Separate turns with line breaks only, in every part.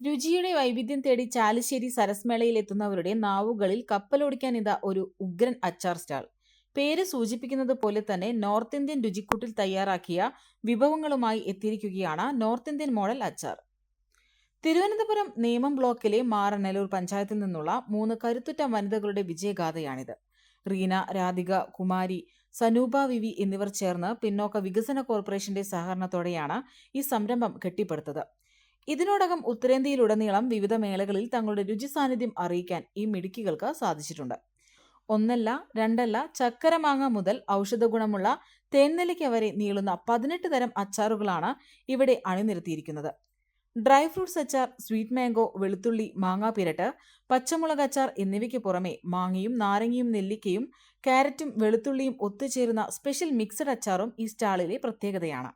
രുചിയുടെ വൈവിധ്യം തേടി ചാലിശ്ശേരി സരസ്മേളയിൽ എത്തുന്നവരുടെ നാവുകളിൽ കപ്പലോടിക്കാൻ ഇതാ ഒരു ഉഗ്രൻ അച്ചാർ സ്റ്റാൾ. പേര് സൂചിപ്പിക്കുന്നത് പോലെ തന്നെ നോർത്ത് ഇന്ത്യൻ രുചിക്കൂട്ടിൽ തയ്യാറാക്കിയ വിഭവങ്ങളുമായി എത്തിയിരിക്കുകയാണ് നോർത്ത് ഇന്ത്യൻ മോഡൽ അച്ചാർ. തിരുവനന്തപുരം നേമം ബ്ലോക്കിലെ മാറനല്ലൂർ പഞ്ചായത്തിൽ നിന്നുള്ള മൂന്ന് കരുത്തുറ്റ വനിതകളുടെ വിജയഗാഥയാണിത്. റീന രാധിക കുമാരി സനൂപ വിവി എന്നിവർ ചേർന്ന് പിന്നോക്ക വികസന കോർപ്പറേഷന്റെ സഹകരണത്തോടെയാണ് ഈ സംരംഭം കെട്ടിപ്പടുത്തത്. ഇതിനോടകം ഉത്തരേന്ത്യയിലുടനീളം വിവിധ മേളകളിൽ തങ്ങളുടെ രുചി സാന്നിധ്യം അറിയിക്കാൻ ഈ മിടുക്കികൾക്ക് സാധിച്ചിട്ടുണ്ട്. ഒന്നല്ല രണ്ടല്ല ചക്കരമാങ്ങ മുതൽ ഔഷധ ഗുണമുള്ള തേൻനെല്ലിക്ക വരെ നീളുന്ന പതിനെട്ട് തരം അച്ചാറുകളാണ് ഇവിടെ അണിനിരത്തിയിരിക്കുന്നത്. ഡ്രൈ ഫ്രൂട്ട്സ് അച്ചാർ സ്വീറ്റ് മാംഗോ വെളുത്തുള്ളി മാങ്ങാപ്പിരട്ട് പച്ചമുളക് അച്ചാർ എന്നിവയ്ക്ക് പുറമെ മാങ്ങയും നാരങ്ങയും നെല്ലിക്കയും ക്യാരറ്റും വെളുത്തുള്ളിയും ഒത്തുചേരുന്ന സ്പെഷ്യൽ മിക്സഡ് അച്ചാറും ഈ സ്റ്റാളിലെ പ്രത്യേകതയാണ്.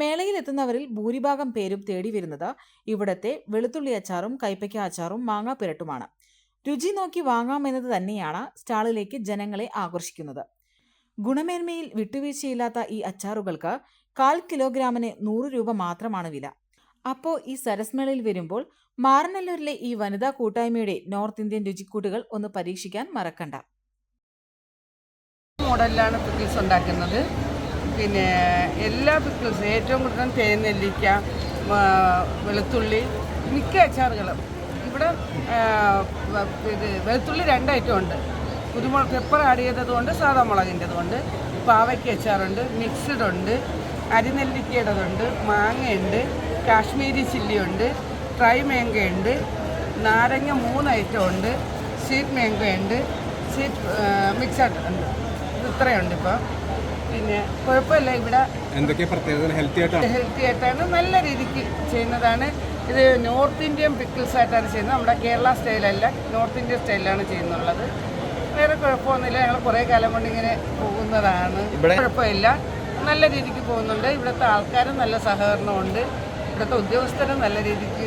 മേളയിൽ എത്തുന്നവരിൽ ഭൂരിഭാഗം പേരും തേടി വരുന്നത് ഇവിടത്തെ വെളുത്തുള്ളി അച്ചാറും കൈപ്പയ്ക്ക അച്ചാറും മാങ്ങാ പുരട്ടുമാണ്. രുചി നോക്കി വാങ്ങാമെന്നത് തന്നെയാണ് സ്റ്റാളിലേക്ക് ജനങ്ങളെ ആകർഷിക്കുന്നത്. ഗുണമേന്മയിൽ വിട്ടുവീഴ്ചയില്ലാത്ത ഈ അച്ചാറുകൾക്ക് കാൽ കിലോഗ്രാമിന് നൂറ് രൂപ മാത്രമാണ് വില. അപ്പോൾ ഈ സരസ്മേളയിൽ വരുമ്പോൾ മാറനല്ലൂരിലെ ഈ വനിതാ കൂട്ടായ്മയുടെ നോർത്ത് ഇന്ത്യൻ രുചിക്കൂട്ടുകൾ ഒന്ന് പരീക്ഷിക്കാൻ മറക്കണ്ട.
മോഡലിലാണ് കുക്കീസ് ഉണ്ടാക്കുന്നത്. പിന്നെ എല്ലാ പിക്കിൾസും ഏറ്റവും കൂടുതൽ തേനെല്ലിക്ക നെല്ലിക്ക വെളുത്തുള്ളി മിക്ക അച്ചാറുകളും. ഇവിടെ ഇത് വെളുത്തുള്ളി രണ്ട് ഐറ്റം ഉണ്ട്. കുരുമുളക് പെപ്പർ ആഡ് ചെയ്തതുകൊണ്ട് സാധാ മുളകിന്റെതുകൊണ്ട് പാവയ്ക്ക് അച്ചാറുണ്ട് മിക്സ്ഡ് ഉണ്ട്. അരിനെല്ലിക്കയുടേതുണ്ട് മാങ്ങയുണ്ട് കാശ്മീരി ചില്ലി ഉണ്ട് ഡ്രൈ മാങ്കയുണ്ട് നാരങ്ങ മൂന്ന് ഐറ്റം ഉണ്ട് സ്വീറ്റ് മാങ്കയുണ്ട് സ്വീറ്റ് മിക്സഡ് ഉണ്ട് ഇത് ഇത്രയുണ്ട് ഇപ്പോൾ പിന്നെ കുഴപ്പമില്ല. ഇവിടെ
എന്തൊക്കെ പ്രത്യേകത? ഹെൽത്തി ആയിട്ടാണ്?
ഹെൽത്തി ആയിട്ടാണ്. നല്ല രീതിക്ക് ചെയ്യുന്നതാണ്. ഇത് നോർത്ത് ഇന്ത്യൻ പിക്കിൾസ് ആയിട്ടാണ് ചെയ്യുന്നത്. നമ്മുടെ കേരള സ്റ്റൈലല്ല നോർത്ത് ഇന്ത്യൻ സ്റ്റൈലിലാണ് ചെയ്യുന്നുള്ളത്. വേറെ കുഴപ്പമൊന്നുമില്ല. ഞങ്ങൾ കുറേ കാലം കൊണ്ട് ഇങ്ങനെ പോകുന്നതാണ്. കുഴപ്പമില്ല. നല്ല രീതിക്ക് പോകുന്നുണ്ട്. ഇവിടുത്തെ ആൾക്കാരും നല്ല സഹകരണമുണ്ട്. ഇവിടുത്തെ ഉദ്യോഗസ്ഥരും നല്ല രീതിക്ക്